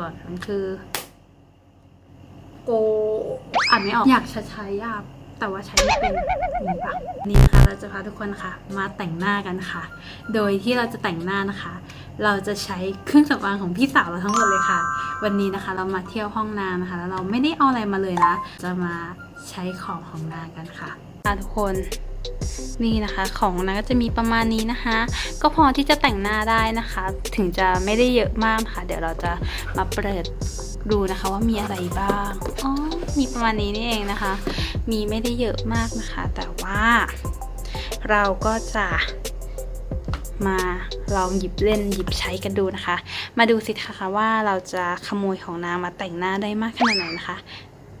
ก่อน มันคือ โกอ่านไม่ออก อยากจะใช้ยากแต่ว่าใช้ไม่เป็นนี่ปะนี่นะคะเราจะพาทุกคนค่ะมาแต่งหน้ากันค่ะ โดยที่เราจะแต่งหน้านะคะ เราจะใช้เครื่องสำอางของพี่สาวเราทั้งหมดเลยค่ะ วันนี้นะคะ เรามาเที่ยวห้องนางนะคะแล้วเราไม่ได้เอาอะไรมาเลยนะ จะมาใช้ของของนางกันค่ะค่ะทุกคน นี่นะคะของนาก็จะมีประมาณนี้นะคะ ก็พอที่จะแต่งหน้าได้นะคะ ถึงจะไม่ได้เยอะมากค่ะ เดี๋ยวเราจะมาเปิดดูนะคะว่ามีอะไรบ้างอ๋อมีประมาณนี้นี่เองนะคะ มีไม่ได้เยอะมากนะคะ แต่ว่าเราก็จะมาลองหยิบเล่นหยิบใช้กันดูนะคะ มาดูสิคะว่าเราจะขโมยของนางมาแต่งหน้าได้มากขนาดไหนนะคะ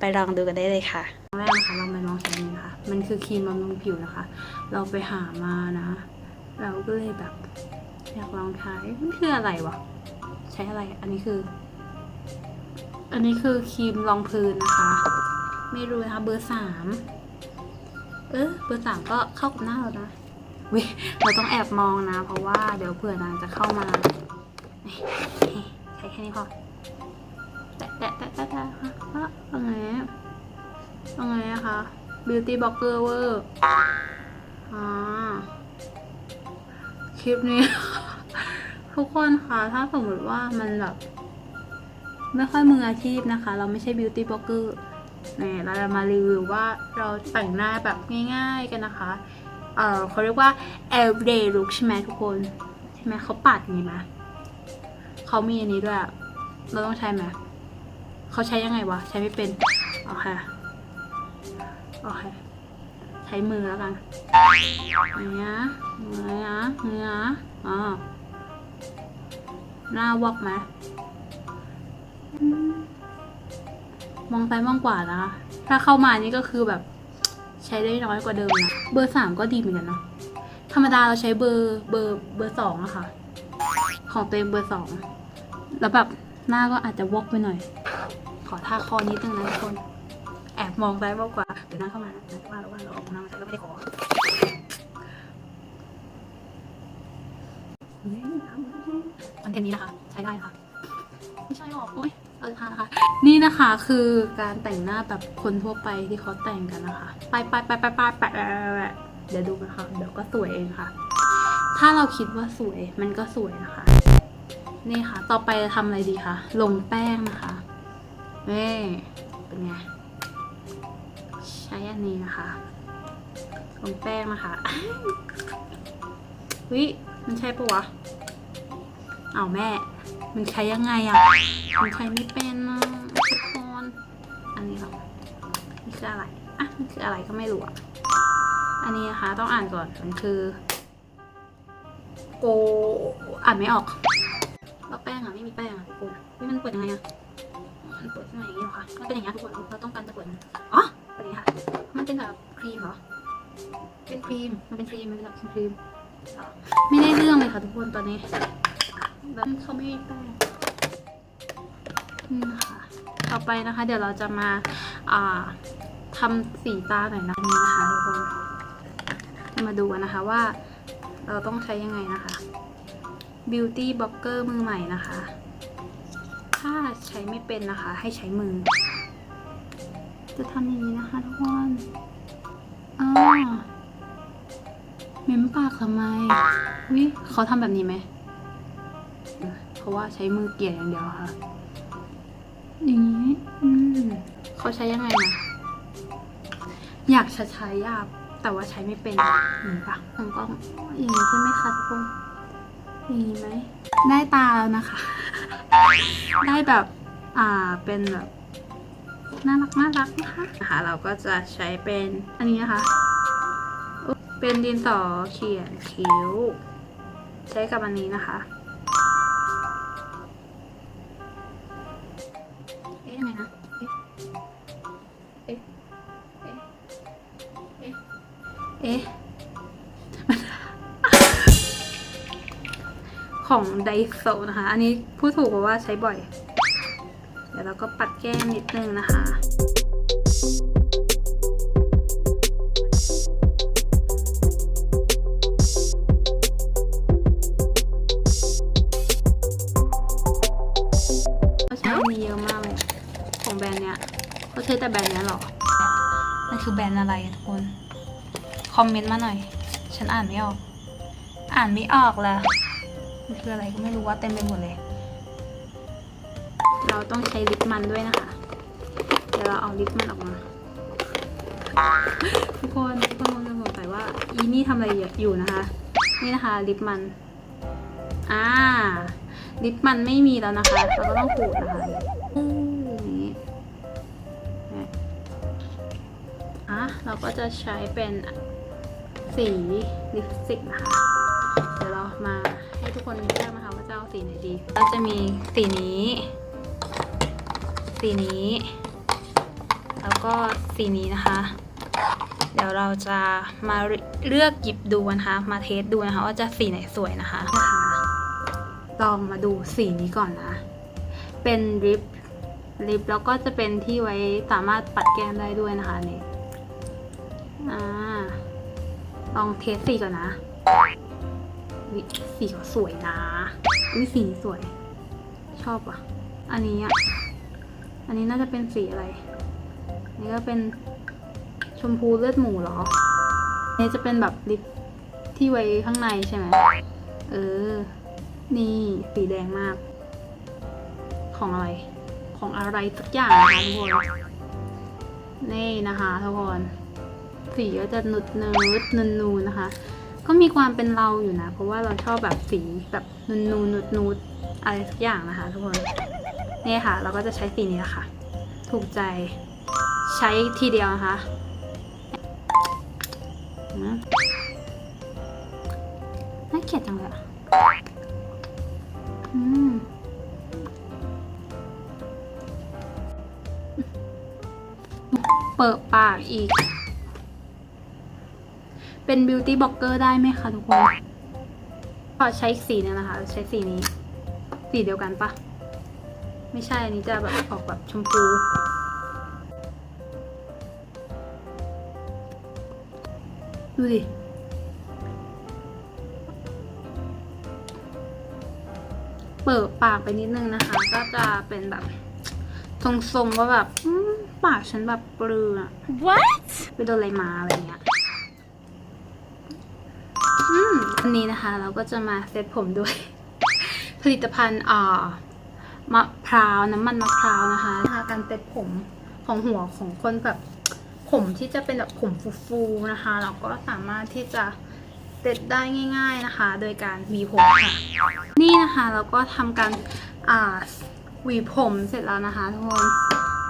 ไปลองดูกันได้เลยค่ะแรกนะคะเรามาลองใช้นี้นะคะมันคือครีมบำรุงผิวนะคะ เราไปหามานะ เราก็เลยแบบอยากลองใช้มันคืออะไรวะใช้อะไรอันนี้คือ อันนี้คือครีมรองพื้นนะคะ ไม่รู้นะคะเบอร์สามเออเบอร์สามก็เข้ากับหน้าเรานะว้ยเราต้องแอบมองนะ เพราะว่าเดี๋ยวเผื่อนางจะเข้ามาใช้แค่นี้พอ เอาไงอะคะ beauty blogger เวอร์อ่าคลิปนี้ ทุกคนคะถ้าสมมติว่ามันแบบ ไม่ค่อยมืออาชีพนะคะ เราไม่ใช่ beauty blogger นี่เราจะมารีวิวว่าเราแต่งหน้าแบบง่าย ๆกันนะคะ เออเขาเรียกว่า everyday look ใช่ไหมทุกคน ใช่ไหมเขาปัดอย่างนี้ไหมเขามีอันนี้ด้วย เราต้องใช้ไหมเขาใช้ยังไงวะ ใช้ไม่เป็น โอเค โอเค ใช้มือแล้วกันเนี้ยเนี้ยเนี้ยอ๋อหน้าวอกไหมมองซ้ายมองขวานะคะ ถ้าเข้ามานี่ก็คือแบบใช้ได้น้อยกว่าเดิมนะ เบอร์สามก็ดีเหมือนกันนะ ธรรมดาเราใช้เบอร์เบอร์เบอร์สองอะค่ะ ของตัวเองเบอร์สอง แล้วแบบหน้าก็อาจจะวอกไปหน่อย ขอท่าคอนิดนึงนะทุกคน อบมองซ้ายมองขวาเดี๋ยวหน้าเข้ามานะว่าเราว่าเราออกน้ามาใช้ก็ไม่ได้ขอคอนเทนต์นี้นะคะ ใช้ได้ค่ะไม่ใช่หรอกโอ้ยเราจะทานะคะนี่นะคะคือการแต่งหน้าแบบคนทั่วไปที่เขาแต่งกันนะคะไปไปไปไปไปไปไปเดี๋ยวดูนะคะเดี๋ยวก็สวยเองค่ะ ถ้าเราคิดว่าสวยมันก็สวยนะคะ นี่ค่ะ ต่อไปจะทำอะไรดีคะลงแป้งนะคะนี่เป็นไง ช้อันนี้นะคะลงแป้งนะคะวิมันใช่ปะวะเอาแม่ มันใช้ยังไงอะมันใช้ไม่เป็นอะทุกคนอันนี้หรอนี่คืออะไรอะมันคืออะไรก็ไม่รู้อะอันนี้นะคะ ต้องอ่านก่อนมันคือโกอ่านไม่ออกแล้วแป้งอะไม่มีแป้งอะทุกคนนี่มันเปิดยังไงอะมันเปิดยังไงอย่างนี้เหรอคะมันเป็นอย่างนี้ยทุกคนเราต้องการจะเปิดอ๋อ เป็นอย่างนี้ค่ะ มันเป็นแบบครีมเหรอ เป็นครีม มันเป็นครีม มันเป็นแบบครีมอ๋อไม่ได้เรื่องเลยค่ะทุกคนตอนนี้ แบบเขาไม่มีแป้งนี่นะคะต่อไปนะคะ เดี๋ยวเราจะมาอ่าทำสีตาหน่อยนะนี่นะคะทุกคนจะมาดูกันนะคะว่าเราต้องใช้ยังไงนะคะ Beauty Blogger มือใหม่นะคะ ถ้าใช้ไม่เป็นนะคะ ให้ใช้มือ จะทำอย่างนี้นะคะทุกคนอ่าเม้มปากทำไมวิเขาทำแบบนี้ไหม เพราะว่าใช้มือเกี่ยอย่างเดียวค่ะ อย่างนี้ อืมเขาใช้ยังไงนะอยากจะใช้ยากแต่ว่าใช้ไม่เป็นอย่างนี้ปะผมก็อย่างนี้ใช่ไหมคะทุกคนอย่างนี้ไหม ได้ตาแล้วนะคะ ได้แบบ อ่า เป็นแบบ น่ารักน่ารักนะคะนะคะ เราก็จะใช้เป็นอันนี้นะคะ เป็นดินสอเขียนคิ้ว ใช้กับอันนี้นะคะเอ๊ะยังไงนะเอ๊ะเอ๊ะเอ๊ะเอ๊ะของไดโซนะคะ อันนี้พูดถูกเพราะว่าใช้บ่อย ดี๋ยวเราก็ปัดแก้มนิดนึงนะคะใช้ซื้อแต่แบรนด์เนี้ยหรอ มันคือแบรนด์อะไรทุกคน คอมเมนต์มาหน่อย ฉันอ่านไม่ออก อ่านไม่ออกละมันคืออะไรก็ไม่รู้ว่าเต็มไปหมดเลย เราต้องใช้ลิปมันด้วยนะคะ เดี๋ยวเราเอาลิปมันออกมา ทุกคนทุกคนคงจะสงสัยว่าอีนี่ทำอะไรอยู่นะคะ นี่นะคะลิปมัน อ่า ลิปมันไม่มีแล้วนะคะ เราก็ต้องขูดนะคะอืออย่างนี้เนี่ยอะเราก็จะใช้เป็นสีลิปสติกนะคะ เดี๋ยวเรามาให้ทุกคนเลือกนะคะว่าจะเอาสีไหนดีเราจะมีสีนี้ สีนี้ แล้วก็สีนี้นะคะ เดี๋ยวเราจะมาเลือกหยิบดูนะคะ มาเทสดูนะคะว่าจะสีไหนสวยนะคะลองมาดูสีนี้ก่อนนะ เป็นลิปลิปแล้วก็จะเป็นที่ไว้สามารถปัดแก้มได้ด้วยนะคะนี่อ่าลองเทสสีก่อนนะสีเขาสวยนะวิสีนี้สวย ชอบอะ อันนี้อะ อันนี้น่าจะเป็นสีอะไรนนี้ก็เป็นชมพูเลือดหมูเหรอนนี้จะเป็นแบบลิปที่ไว้ข้างในใช่ไหม เออ นี่สีแดงมาก ของอะไร ของอะไรสักอย่างนะคะทุกคน นี่นะคะทุกคน สีก็จะนุดเนิดนูนนูนะคะ ก็มีความเป็นเราอยู่นะ เพราะว่าเราชอบแบบสีแบบนูนนูนนุดนูดอะไรสักอย่างนะคะทุกคน นี่ค่ะ เราก็จะใช้สีนี้แหละค่ะ ถูกใจใช้ทีเดียวนะคะน่าเกลียดจังเลยอะอืมเปิดปากอีก เป็นบิวตี้บล็อกเกอร์ได้ไหมคะทุกคน ก็ใช้สีเนี่ยนะคะ ใช้สีนี้ สีเดียวกันปะ ไม่ใช่อันนี้จะแบบออกแบบชมพู ดูดิเปิดปากไปนิดนึงนะคะ ก็จะเป็นแบบทรงๆว่าแบบอืมปากฉันแบบเปลือ What? ไปโดนอะไรมาอะไรเงี้ยอืมอันนี้นะคะเราก็จะมาเซตผมด้วย ผลิตภัณฑ์อ่า มะพร้าวน้ำมันมะพร้าวนะคะนะคะการเซตผมของหัวของคนแบบผมที่จะเป็นแบบผมฟูๆนะคะ เราก็สามารถที่จะเซตได้ง่าย ๆนะคะ โดยการหวีผมค่ะนี่นะคะเราก็ทำการอ่าหวีผมเสร็จแล้วนะคะทุกคน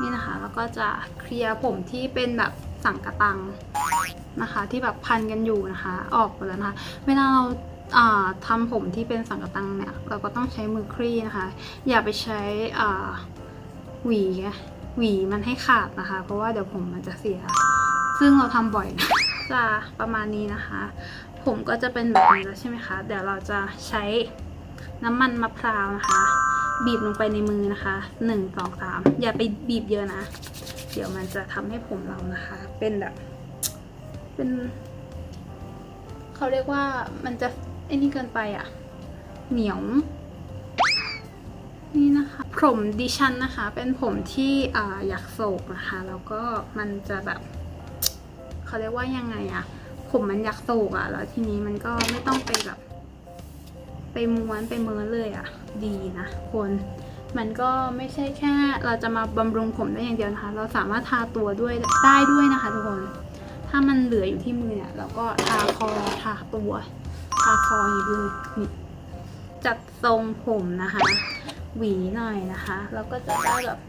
นี่นะคะแล้วก็จะเคลียร์ผมที่เป็นแบบสังกะตังนะคะ ที่แบบพันกันอยู่นะคะ ออกหมดแล้วนะคะ เวลาเราอ่า ทำผมที่เป็นสังกะตังเนี่ย เราก็ต้องใช้มือคลี่นะคะ อย่าไปใช้หวีหวีมันให้ขาดนะคะ เพราะว่าเดี๋ยวผมมันจะเสีย ซึ่งเราทำบ่อยนะจะประมาณนี้นะคะ ผมก็จะเป็นแบบนี้แล้วใช่ไหมคะ เดี๋ยวเราจะใช้น้ำมันมะพร้าวนะคะ บีบลงไปในมือนะคะหนึ่งสองสามอย่าไปบีบเยอะนะ เดี๋ยวมันจะทำให้ผมเรานะคะ เป็นแบบ เป็นเขาเรียกว่ามันจะ ไอ้นี่เกินไปอะ่ะเหนียว นี่นะคะ ผมดิฉันนะคะ เป็นผมที่อ่าอยากโศกนะคะ แล้วก็มันจะแบบเขาเรียกว่ายังไงอะผมมันอยากโศกอะแล้วทีนี้มันก็ไม่ต้องไปแบบ ไปม้วนไปเมินเลยอะดีนะคนมันก็ไม่ใช่แค่ เราจะมาบำรุงผมได้อย่างเดียวนะคะ เราสามารถทาตัวด้วยได้ด้วยนะคะทุกคน ถ้ามันเหลืออยู่ที่มือเนี่ยเราก็ทาคอทาตัว ทาคออย่างนี้เลยนี่จัดทรงผมนะคะ หวีหน่อยนะคะ แล้วก็จะได้แบบ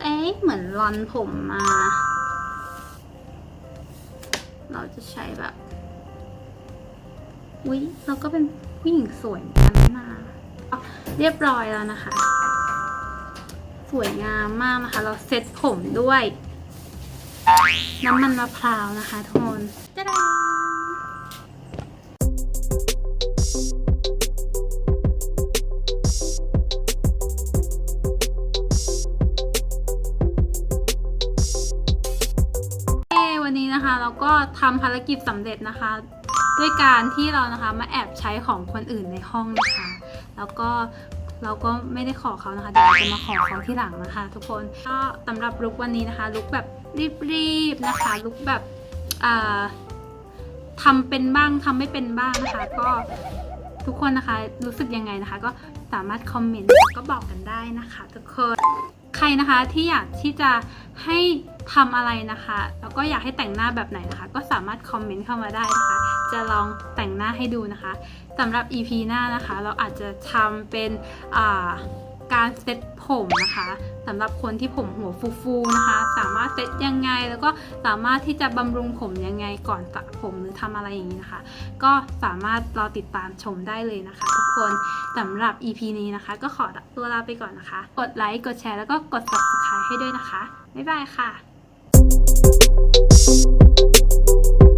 เอ๊ะเหมือนรอนผมมา เราจะใช้แบบอุ๊ยเราก็เป็นผู้หญิงสวยกันนะเรียบร้อยแล้วนะคะ สวยงามมากนะคะ เราเซ็ตผมด้วย น้ำมันมะพร้าวนะคะทุกคนจะดา ก็ทำภารกิจสำเร็จนะคะ ด้วยการที่เรานะคะมาแอบใช้ของคนอื่นในห้องนะคะ แล้วก็เราก็ไม่ได้ขอเขานะคะเดี๋ยวเราจะมาขอเขาที่หลังนะคะ ทุกคนก็สำหรับลุควันนี้นะคะ ลุคแบบรีบๆนะคะ ลุคแบบทำเป็นบ้างทำไม่เป็นบ้างนะคะ ก็ทุกคนนะคะรู้สึกยังไงนะคะ ก็สามารถคอมเมนต์ก็บอกกันได้นะคะ ทุกคนใครนะคะที่อยากที่จะให้ ทำอะไรนะคะ แล้วก็อยากให้แต่งหน้าแบบไหนนะคะ ก็สามารถคอมเมนต์เข้ามาได้นะคะ จะลองแต่งหน้าให้ดูนะคะสำหรับ EP หน้านะคะ เราอาจจะทำเป็นการเซ็ตผมนะคะสำหรับคนที่ผมหัวฟูๆนะคะ สามารถเซ็ตยังไง แล้วก็สามารถที่จะบำรุงผมยังไงก่อนสระผมหรือทำอะไรอย่างนี้นะคะ ก็สามารถรอติดตามชมได้เลยนะคะ ทุกคนสำหรับ EP นี้นะคะ ก็ขอตัวลาไปก่อนนะคะ กดไลค์กดแชร์แล้วก็กด subscribe ให้ด้วยนะคะบ๊ายบายค่ะ Thank you.